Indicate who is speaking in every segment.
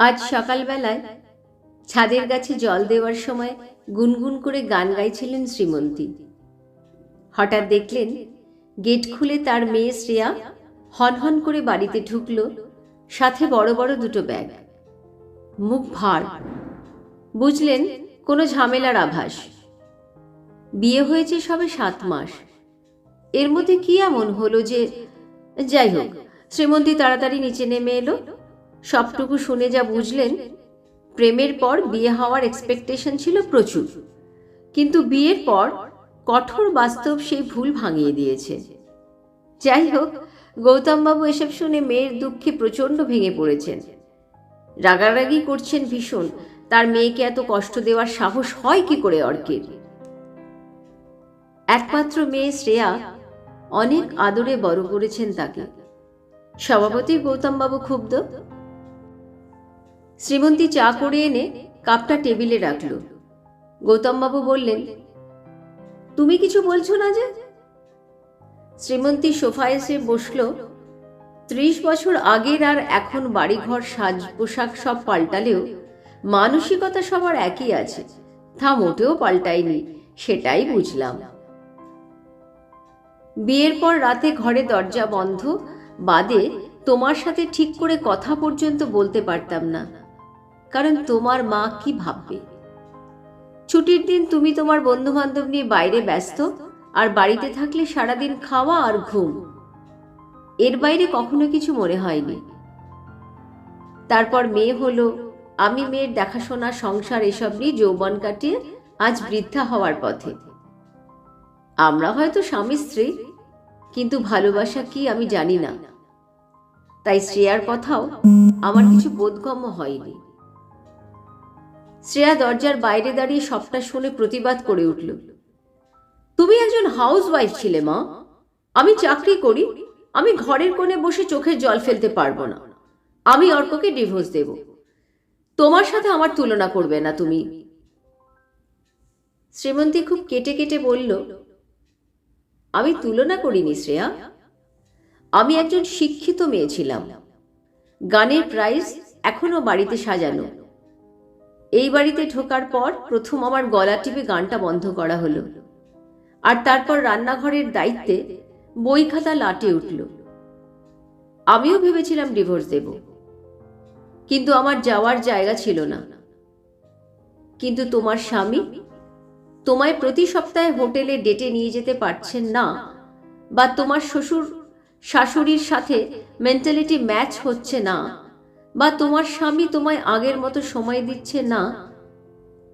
Speaker 1: আজ সকালবেলায় ছাদের গাছে জল দেওয়ার সময় গুনগুন করে গান গাইছিলেন শ্রীমন্তী। হঠাৎ দেখলেন গেট খুলে তার মেয়ে শ্রেয়া হনহন করে বাড়িতে ঢুকলো, সাথে বড় বড় দুটো ব্যাগ। মুখ ভার। বুঝলেন, কোনো ঝামেলার আভাস। বিয়ে হয়েছে সবে সাত মাস। এর মধ্যে কি এমন হলো যে, যাই হোক, শ্রীমন্তী তাড়াতাড়ি নিচে নেমে এলো। সবটুকু শুনে যা বুঝলেন, প্রেমের পর বিয়ে হওয়ার এক্সপেকটেশন ছিল প্রচুর। কিন্তু বিয়ের পর কঠোর বাস্তব সেই ভুল ভাঙিয়ে দিয়েছে। যাই হোক, গৌতমবাবু এসব শুনে মেয়ের দুঃখে প্রচণ্ড ভেঙে পড়েছেন। রাগারাগি করছেন ভীষণ, তার মেয়েকে এত কষ্ট দেওয়ার সাহস হয় কি করে অর্কের? একমাত্র মেয়ে শ্রেয়া অনেক আদরে বড় করেছেন তাকে। স্বভাবতই গৌতমবাবু ক্ষুব্ধ। শ্রীমন্তী চা করে এনে কাপটা টেবিলে রাখল। গৌতমবাবু বললেন, তুমি কিছু বলছো না যে? শ্রীমন্তী সোফায় এসে বসল। ত্রিশ বছর আগের আর এখন বাড়িঘর, সাজ পোশাক সব পাল্টালেও মানসিকতা সবার একই আছে। তা মোটেও পাল্টায়নি, সেটাই বুঝলাম। বিয়ের পর রাতে ঘরে দরজা বন্ধ, বাদে তোমার সাথে ঠিক করে কথা পর্যন্ত বলতে পারতাম না। কারণ তোমার মা কি ভাববে? ছুটির দিন তুমি তোমার বন্ধু বান্ধব নিয়ে বাইরে ব্যস্ত, আর বাড়িতে থাকলে সারাদিন খাওয়া আর ঘুম। এর বাইরে কখনো কিছু মনে হয়নি। তারপর মেয়ে হলো, আমি মেয়ের দেখাশোনা, সংসার এসব নিয়ে যৌবন কাটিয়ে আজ বৃদ্ধা হওয়ার পথে। আমরা হয়তো স্বামী, স্ত্রী, কিন্তু ভালোবাসা কি আমি জানি না। তাই শ্রেয়ার কথাও আমার কিছু বোধগম্য হয়নি। শ্রেয়া দরজার বাইরে দাঁড়িয়ে সবটা শুনে প্রতিবাদ করে উঠল। তুমি একজন হাউস ওয়াইফ ছিলে, মা। আমি চাকরি করি, আমি ঘরের কোণে বসে চোখের জল ফেলতে পারব না। আমি অর্ককে ডিভোর্স দেব। তোমার সাথে আমার তুলনা করবে না তুমি। শ্রীমন্তী খুব কেটে কেটে বলল, আমি তুলনা করিনি, শ্রেয়া। আমি একজন শিক্ষিত মেয়ে ছিলাম। গানের প্রাইজ এখনও বাড়িতে সাজানো। এই বাড়িতে ঢোকার পর প্রথম আমার গলা টিপে গানটা বন্ধ করা হলো। আর তারপর রান্নাঘরের দায়িত্বে বই খাতা লাটে উঠল। আমিও ভেবেছিলাম ডিভোর্স দেব। কিন্তু আমার যাওয়ার জায়গা ছিল না। কিন্তু তোমার স্বামী? তোমায় প্রতি সপ্তাহে হোটেলে ডেটে নিয়ে যেতে পারছেন না বা তোমার শ্বশুর, শাশুড়ির সাথে মেন্টালিটি ম্যাচ হচ্ছে না। বা তোমার স্বামী তোমায় আগের মতো সময় দিচ্ছে না?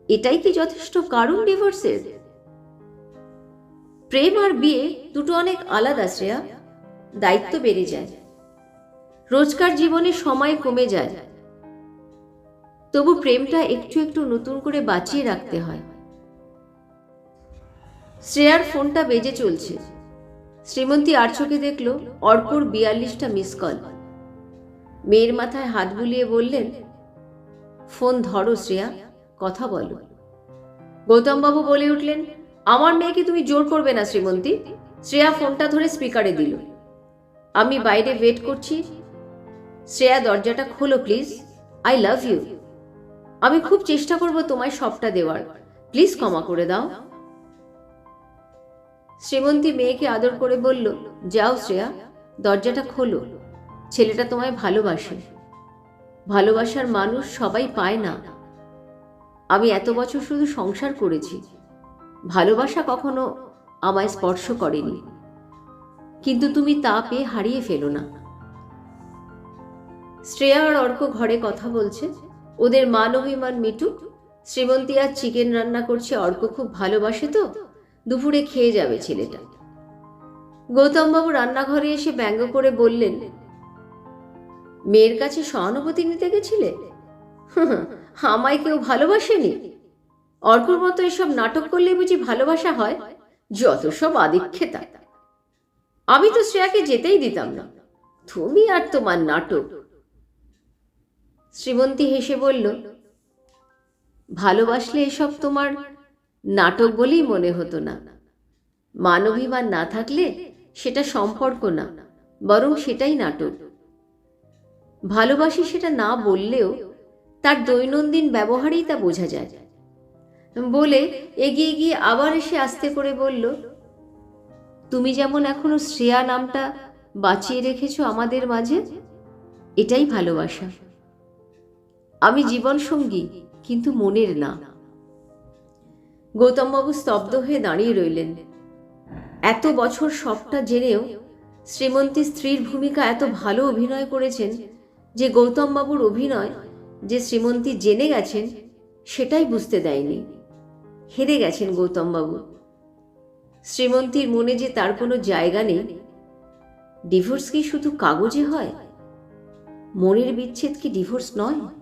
Speaker 1: এটাই কি যথেষ্ট কারণ ডিভোর্সের প্রেম আর বিয়ে দুটো অনেক আলাদা, শ্রেয়া। দায়িত্ব বেড়ে যায়। রোজকার জীবনে সময় কমে যায়। তবু প্রেমটা একটু একটু নতুন করে বাঁচিয়ে রাখতে হয়। শ্রেয়ার ফোনটা বেজে চলছে। শ্রীমন্তী আর চোখে দেখল অর্কর বিয়াল্লিশটা মিস কল মেয়ের মাথায় হাত বুলিয়ে বললেন, ফোন ধরো শ্রেয়া, কথা বলো। গৌতমবাবু বলে উঠলেন, আমার মেয়েকে তুমি জোর করবে না শ্রীমন্তী। শ্রেয়া ফোনটা ধরে স্পিকারে দিল। আমি বাইরে ওয়েট করছি। শ্রেয়া, দরজাটা খোলো প্লিজ। I love you. আমি খুব চেষ্টা করব তোমায় সবটা দেওয়ার। প্লিজ ক্ষমা করে দাও। শ্রীমন্তী মেয়েকে আদর করে বলল, যাও শ্রেয়া, দরজাটা খোলো। ছেলেটা তোমায় ভালোবাসে। ভালোবাসার মানুষ সবাই পায় না। আমি এত বছর শুধু সংসার করেছি। ভালোবাসা কখনো আমায় স্পর্শ করেনি। কিন্তু তুমি তা পেয়ে হারিয়ে ফেলো না। শ্রেয়া আর অর্ক ঘরে কথা বলছে। ওদের মান অভিমান মিটুক। শ্রীমন্তী আর চিকেন রান্না করছে, অর্ক খুব ভালোবাসে তো। দুপুরে খেয়ে যাবে ছেলেটা। গৌতমবাবু রান্নাঘরে এসে ব্যঙ্গ করে বললেন মেয়ের কাছে সহানুভূতি নিতে গেছিলে? আমায় কেউ ভালোবাসেনি। অর্কর মতো এসব নাটক করলে বুঝি ভালোবাসা হয়, যত সব আদিক্ষেতা। আমি তো শ্রেয়াকে যেতেই দিতাম না। তুমি আর তোমার নাটক। শ্রীমন্তী হেসে বলল, ভালোবাসলে এসব তোমার নাটক বলেই মনে হতো না। মানবিমান না থাকলে সেটা সম্পর্ক না, বরং সেটাই নাটক। ভালোবাসি সেটা না বললেও তার দৈনন্দিন ব্যবহারেই তা বোঝা যায়। বলে এগিয়ে গিয়ে আবার এসে আস্তে করে বলল, তুমি যেমন এখনও শ্রেয়া নামটা বাঁচিয়ে রেখেছো আমাদের মাঝে, এটাই ভালোবাসা। আমি জীবন সঙ্গী কিন্তু মনের না। গৌতমবাবু স্তব্ধ হয়ে দাঁড়িয়ে রইলেন। এত বছর সবটা জেনেও শ্রীমন্তী স্ত্রীর ভূমিকা এত ভালো অভিনয় করেছেন যে গৌতমবাবুর অভিনয় যে শ্রীমন্তী জেনে গেছেন, সেটাই বুঝতে দেয়নি। হেরে গেছেন গৌতমবাবু শ্রীমন্তীর মনে যে তার কোনো জায়গা নেই। ডিভোর্স কি শুধু কাগজে হয়? মনের বিচ্ছেদ কি ডিভোর্স নয়?